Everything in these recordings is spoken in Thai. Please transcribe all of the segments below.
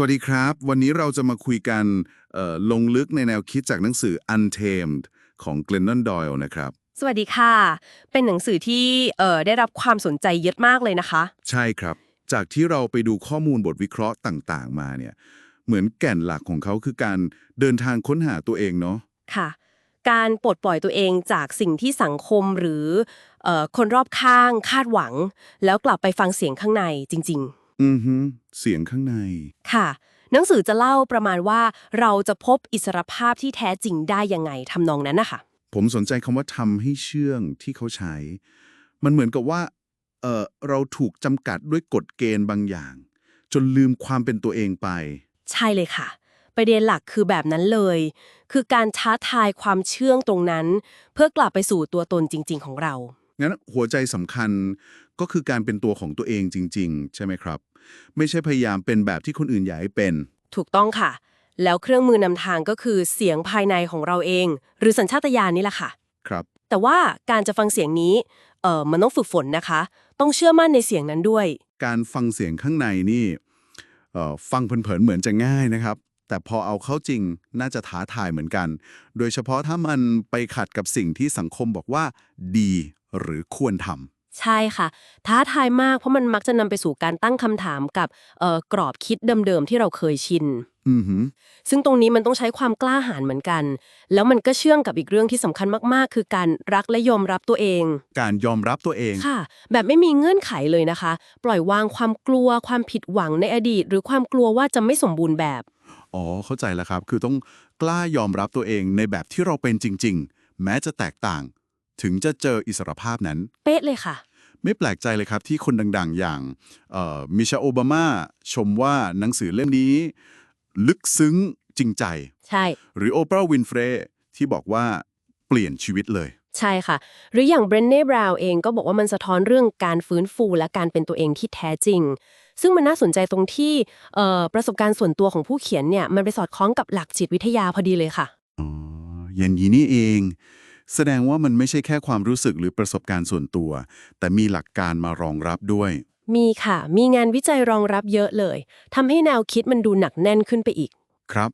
วัสดีครับ วันนี้เราจะมาคุยกันเอ่อลงลึกในแนวคิดจากหนังสือ Untamed ของ Glennon Doyle นะครับ สวัสดีค่ะ เป็นหนังสือที่เอ่อได้รับความสนใจเยอะมากเลยนะคะ ใช่ครับ จากที่เราไปดูข้อมูลบทวิเคราะห์ต่างๆ มาเนี่ย เหมือนแก่นหลักของเขาคือการเดินทางค้นหาตัวเองเนาะ ค่ะ การปลดปล่อยตัวเองจากสิ่งที่สังคมหรือเอ่อคนรอบข้างคาดหวัง แล้วกลับไปฟังเสียงข้างในจริง อือฮึเสียงข้างในๆค่ะ หนังสือจะเล่าประมาณว่าเราจะพบอิสรภาพที่แท้จริงได้ยังไงทำนองนั้นนะคะผมสนใจคำว่าทำให้เชื่องที่เขาใช้ มันเหมือนกับว่าเอ่อเราถูกจำกัดด้วยกฎเกณฑ์บางอย่าง จนลืมความเป็นตัวเองไป ใช่เลยค่ะ ประเด็นหลักคือแบบนั้นเลย คือการท้าทายความเชื่องตรงนั้น เพื่อกลับไปสู่ตัวตนจริง ๆ ของเรา งั้นหัวใจสำคัญ ก็คือการเป็นตัวของตัวเองจริง ๆ ใช่ไหมครับ ไม่ใช่พยายามเป็นแบบที่คนอื่นอยากให้เป็น ถูกต้องค่ะ แล้วเครื่องมือนำทางก็คือเสียงภายในของเราเอง หรือสัญชาตญาณนี่แหละค่ะ ครับ แต่ว่าการจะฟังเสียงนี้เออมันต้องฝึกฝนนะคะ ต้องเชื่อมั่นในเสียงนั้นด้วย การฟังเสียงข้างในนี่เอ่อฟังเผินๆเหมือนจะง่ายนะครับ แต่พอเอาเข้าจริงน่าจะท้าทายเหมือนกัน โดยเฉพาะถ้ามันไปขัดกับสิ่งที่สังคมบอกว่า ดีหรือควรทำ ใช่ค่ะ ท้าทายมากเพราะมันมักจะนำไปสู่การตั้งคำถามกับเอ่อกรอบคิดเดิมๆที่เราเคยชินอือหือซึ่งตรงนี้มันต้องใช้ความกล้าหาญเหมือนกัน แล้วมันก็เชื่องกับอีกเรื่องที่สำคัญมากๆ คือการรักและยอมรับตัวเอง การยอมรับตัวเอง ค่ะ แบบไม่มีเงื่อนไขเลยนะคะ ปล่อยวางความกลัว ความผิดหวังในอดีต หรือความกลัวว่าจะไม่สมบูรณ์แบบ อ๋อ เข้าใจแล้วครับ คือต้องกล้ายอมรับตัวเองในแบบที่เราเป็นจริง ๆ แม้จะแตกต่าง ถึงจะเจออิสรภาพนั้น เป๊ะเลยค่ะ ไม่แปลกใจเลยครับที่คนดังๆ อย่างมิชาโอบามาชมว่าหนังสือเล่มนี้ ลึกซึ้งจริงใจ ใช่ หรือโอปราห์วินเฟรที่บอกว่าเปลี่ยนชีวิตเลย ใช่ค่ะ หรืออย่างเบรนเน่บราวน์เองก็บอกว่ามันสะท้อนเรื่องการฟื้นฟูและการเป็นตัวเองที่แท้จริง ซึ่งมันน่าสนใจตรงที่เอ่อประสบการณ์ส่วนตัวของผู้เขียนเนี่ยมันไปสอดคล้องกับหลักจิตวิทยาพอดีเลยค่ะอ๋ออย่างนี้นี่เอง แสดงว่ามันไม่ใช่แค่ความรู้สึกหรือประสบการณ์ส่วนตัว แต่มีหลักการมารองรับด้วย มีค่ะ มีงานวิจัยรองรับเยอะเลยทำให้แนวคิดมันดูหนักแน่นขึ้นไปอีก ครับ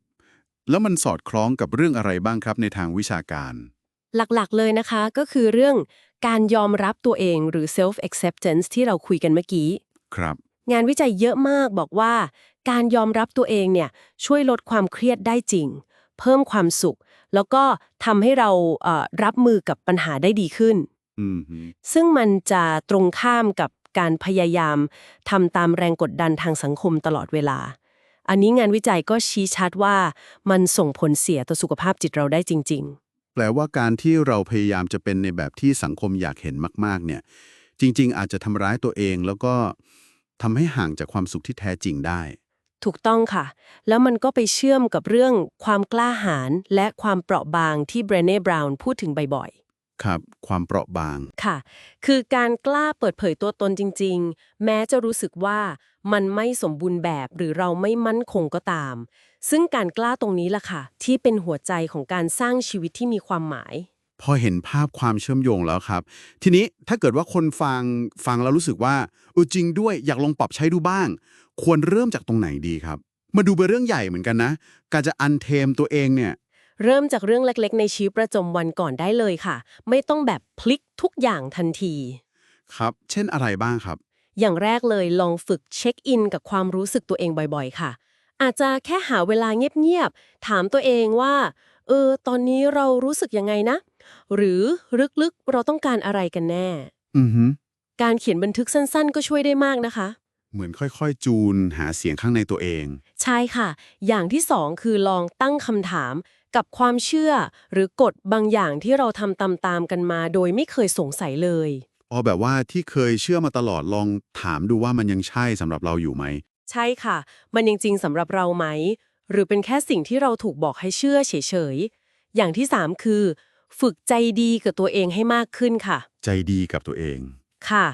แล้วมันสอดคล้องกับเรื่องอะไรบ้างครับในทางวิชาการ หลักๆเลยนะคะก็คือเรื่องการยอมรับตัวเองหรือ self acceptance ที่เราคุยกันเมื่อกี้ ครับ งานวิจัยเยอะมากบอกว่า การยอมรับตัวเองเนี่ยช่วยลดความเครียดได้จริง เพิ่มความสุข แล้วก็ทำให้เราเอ่อรับมือกับปัญหาได้ดีขึ้นอืมฮึซึ่งมันจะตรงข้ามกับการพยายามทำตามแรงกดดันทางสังคมตลอดเวลา อันนี้งานวิจัยก็ชี้ชัดว่ามันส่งผลเสียต่อสุขภาพจิตเราได้จริงแปลว่าการที่เราพยายามจะเป็นในแบบที่สังคมอยากเห็นมาก ๆ เนี่ย จริง ๆ อาจจะทำร้ายตัวเองแล้วก็ทำให้ห่างจากความสุขที่แท้จริงได้ๆ ถูกต้องค่ะ แล้วมันก็ไปเชื่อมกับเรื่องความกล้าหาญและความเปราะบางที่เบรเน่ บราวน์พูดถึงบ่อยๆ ครับ ความเปราะบาง ค่ะ คือการกล้าเปิดเผยตัวตนจริง ๆ แม้จะรู้สึกว่ามันไม่สมบูรณ์แบบหรือเราไม่มั่นคงก็ตาม ซึ่งการกล้าตรงนี้ล่ะค่ะ ที่เป็นหัวใจของการสร้างชีวิตที่มีความหมาย พอเห็นภาพความเชื่อมโยงแล้วครับ ทีนี้ถ้าเกิดว่าคนฟังฟังแล้วรู้สึกว่าเออจริงด้วยอยากลองปรับใช้ดูบ้าง ควรเริ่มจากตรงไหนดีครับ มาดูเป็นเรื่องใหญ่เหมือนกันนะ การจะอันเทมตัวเองเนี่ยเริ่มจากเรื่องเล็กๆ ในชีวิตประจำวันก่อนได้เลยค่ะ ไม่ต้องแบบพลิกทุกอย่างทันที ครับ เช่นอะไรบ้างครับ อย่างแรกเลยลองฝึกเช็คอินกับความรู้สึกตัวเองบ่อยๆ ค่ะ อาจจะแค่หาเวลาเงียบๆ ถามตัวเองว่า เออ ตอนนี้เรารู้สึกยังไงนะ หรือลึกๆเราต้องการอะไรกันแน่ อือฮึการเขียนบันทึกสั้นๆ ก็ช่วยได้มากนะคะ เหมือนค่อยๆ จูนหาเสียงข้างในตัวเอง ใช่ค่ะ อย่างที่สองคือลองตั้งคำถามกับความเชื่อ หรือกฎบางอย่างที่เราทำตามๆกันมา โดยไม่เคยสงสัยเลย อ๋อแบบว่าที่เคยเชื่อมาตลอดลองถามดูว่ามันยังใช่สำหรับเราอยู่ไหม ใช่ค่ะ มันยังจริงสำหรับเราไหม หรือเป็นแค่สิ่งที่เราถูกบอกให้เชื่อเฉยๆ อย่างที่สามคือ ฝึกใจดีกับตัวเองให้มากขึ้นค่ะ ใจดีกับตัวเอง ค่ะ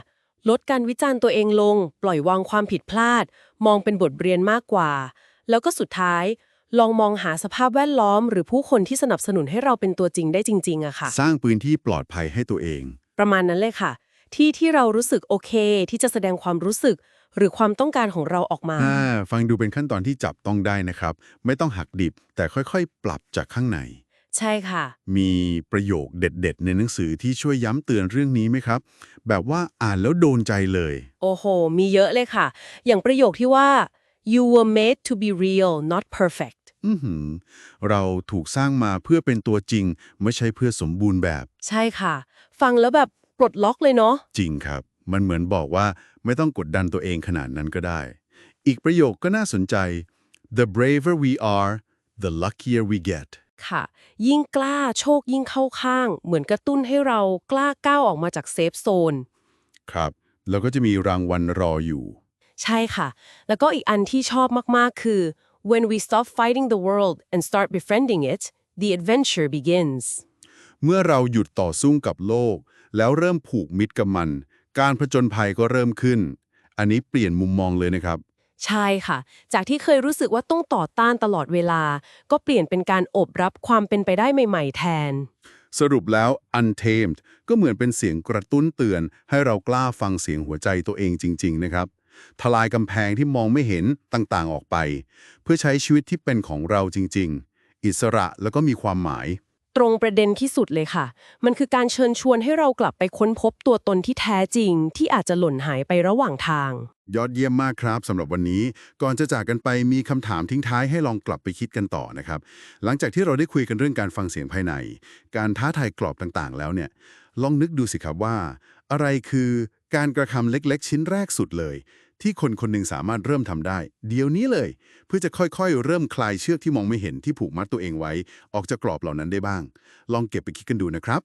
ลดการวิจารณ์ตัวเองลง ปล่อยวางความผิดพลาด มองเป็นบทเรียนมากกว่า แล้วก็สุดท้าย ลองมองหาสภาพแวดล้อม หรือผู้คนที่สนับสนุนให้เราเป็นตัวจริงได้จริงๆอะค่ะ สร้างพื้นที่ปลอดภัยให้ตัวเอง ประมาณนั้นเลยค่ะ ที่ที่เรารู้สึกโอเค ที่จะแสดงความรู้สึก หรือความต้องการของเราออกมา อ่า ฟังดูเป็นขั้นตอนที่จับต้องได้นะครับ ไม่ต้องหักดิบ แต่ค่อยๆ ปรับจากข้างใน ใช่ค่ะ มีประโยคเด็ด ๆ ในหนังสือที่ช่วยย้ำเตือนเรื่องนี้ไหมครับ แบบว่าอ่านแล้วโดนใจเลย โอ้โห มีเยอะเลยค่ะ อย่างประโยคที่ว่า you were made to be real not perfect อือหือเราถูกสร้างมาเพื่อเป็นตัวจริง ไม่ใช่เพื่อสมบูรณ์แบบ ใช่ค่ะ ฟังแล้วแบบปลดล็อกเลยเนาะ จริงครับ มันเหมือนบอกว่าไม่ต้องกดดันตัวเองขนาดนั้นก็ได้ อีกประโยคก็น่าสนใจ the braver we are the luckier we get ค่ะ ยิ่งกล้าโชคยิ่งเข้าข้าง เหมือนกระตุ้นให้เรากล้าก้าวออกมาจากเซฟโซน ครับ แล้วก็จะมีรางวัลรออยู่ ใช่ค่ะ แล้วก็อีกอันที่ชอบมาก ๆ คือ when we stop fighting the world and start befriending it the adventure begins เมื่อเราหยุดต่อสู้กับโลก แล้วเริ่มผูกมิตรกับมัน การผจญภัยก็เริ่มขึ้น อันนี้เปลี่ยนมุมมองเลยนะครับ ใช่ค่ะ จากที่เคยรู้สึกว่าต้องต่อต้านตลอดเวลา ก็เปลี่ยนเป็นการอบรับความเป็นไปได้ใหม่ ๆ แทน สรุปแล้ว Untamed ก็เหมือนเป็นเสียงกระตุ้นเตือน ให้เรากล้าฟังเสียงหัวใจตัวเองจริง ๆ นะครับ ทลายกำแพงที่มองไม่เห็นต่างๆ ออกไป เพื่อใช้ชีวิตที่เป็นของเราจริง ๆ อิสระแล้วก็มีความหมาย ตรงประเด็นที่สุดเลยค่ะ มันคือการเชิญชวนให้เรากลับไปค้นพบตัวตนที่แท้จริง ที่อาจจะหล่นหายไประหว่างทาง ยอดเยี่ยมมากครับสำหรับวันนี้ ก่อนจะจากกันไปมีคำถามทิ้งท้ายให้ลองกลับไปคิดกันต่อนะครับ หลังจากที่เราได้คุยกันเรื่องการฟังเสียงภายใน การท้าทายกรอบต่างๆ แล้วเนี่ย ลองนึกดูสิครับว่า อะไรคือการกระทำเล็ก ๆ ชิ้นแรกสุดเลย ที่คนคนหนึ่งสามารถเริ่มทำได้ เดี๋ยวนี้เลย เพื่อจะค่อยๆ เริ่มคลายเชือกที่มองไม่เห็นที่ผูกมัดตัวเองไว้ ออกจากกรอบเหล่านั้นได้บ้าง ลองเก็บไปคิดกันดูนะครับ